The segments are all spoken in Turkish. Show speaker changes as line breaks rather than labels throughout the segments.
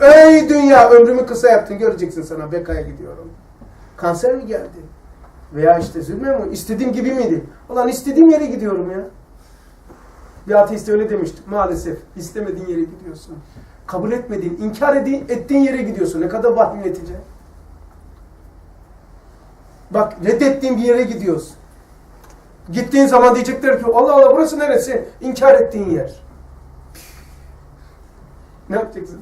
Ey dünya ömrümü kısa yaptın göreceksin sana bekaya gidiyorum. Kanser mi geldi? Veya işte zulme mi? İstediğim gibi miydi? Ulan istediğim yere gidiyorum ya. Bir ateist öyle demişti. Maalesef istemediğin yere gidiyorsun. Kabul etmediğin, inkar edi- ettiğin yere gidiyorsun. Ne kadar vahim netice. Bak reddettiğin bir yere gidiyorsun. Gittiğin zaman diyecekler ki Allah Allah burası neresi? İnkar ettiğin yer. Ne yapacaksın?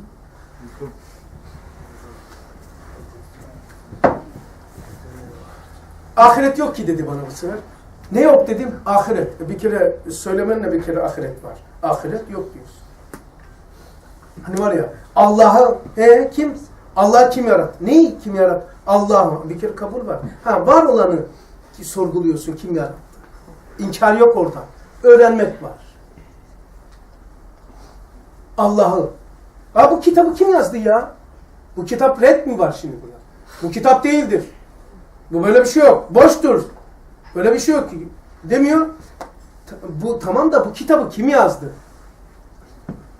Ahiret yok ki dedi bana bu sefer. Ne yok dedim? Ahiret. E Bir kere söylemenle bir kere ahiret var. Ahiret yok diyorsun. Hani var ya Allah'ı he kim? Allah kim yarat? Neyi kim yarat? Allah'ı. Bir kere kabul var. Ha var olanı sorguluyorsun kim yarattı? İnkar yok orada. Öğrenmek var. Allah'ı. Ha bu kitabı kim yazdı ya? Bu kitap red mi var şimdi buna? Bu kitap değildir. Bu böyle bir şey yok. Boştur. Böyle bir şey yok. Demiyor. Bu tamam da bu kitabı kim yazdı?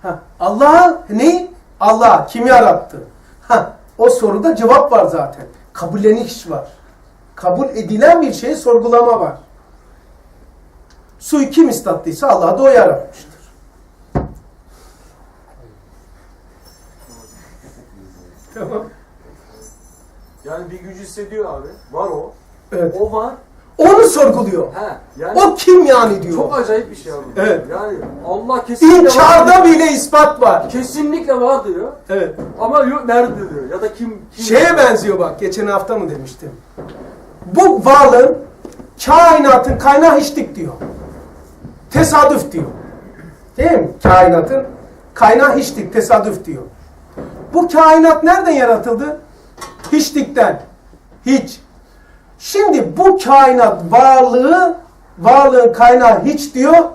Ha, Allah ne? Allah kim yarattı? Ha, o soruda cevap var zaten. Kabulleniş var. Kabul edilen bir şeyi sorgulama var. Suyu kim istattıysa Allah da o yaratmıştır. Tamam.
Yani bir güç hissediyor abi. Var o.
Evet.
O var.
Onu sorguluyor.
He. Yani
O kim yani diyor.
çok acayip bir şey abi.
Evet.
Yani Allah kesinlikle var.
İnkarda bile ispat var.
Kesinlikle var diyor.
Evet.
Ama yok nerede diyor. Ya da kim kim
Şeye benziyor bak, geçen hafta mı demiştim. Bu varlığın, kainatın kaynağı hiçlik diyor. Tesadüf diyor. Değil mi? Kainatın kaynağı hiçlik, tesadüf diyor. Bu kainat nereden yaratıldı? Hiçlikten. Hiç. Şimdi bu kainat varlığı, varlığın kaynağı hiç diyor.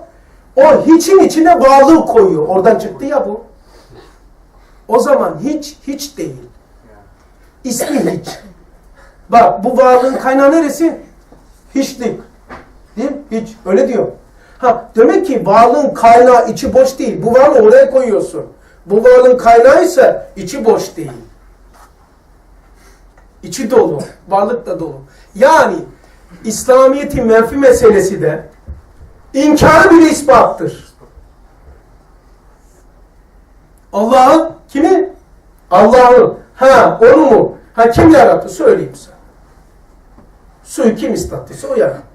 O hiçin içine varlığı koyuyor. Oradan çıktı ya bu. O zaman hiç, hiç değil. İsmi hiç. Bak bu varlığın kaynağı neresi? Hiçlik. Değil mi? Hiç. Öyle diyor. Ha demek ki varlığın kaynağı içi boş değil. Bu varlığı oraya koyuyorsun. Bu varlığın kaynağı ise içi boş değil. İçi dolu. Varlık da dolu. Yani İslamiyet'in menfi meselesi de inkarı bir ispattır. Allah'ın kimi? Allah'ın. Ha onu mu? Ha kim yarattı? Söyleyeyim sana. Suyu kim istattıysa o yarattı.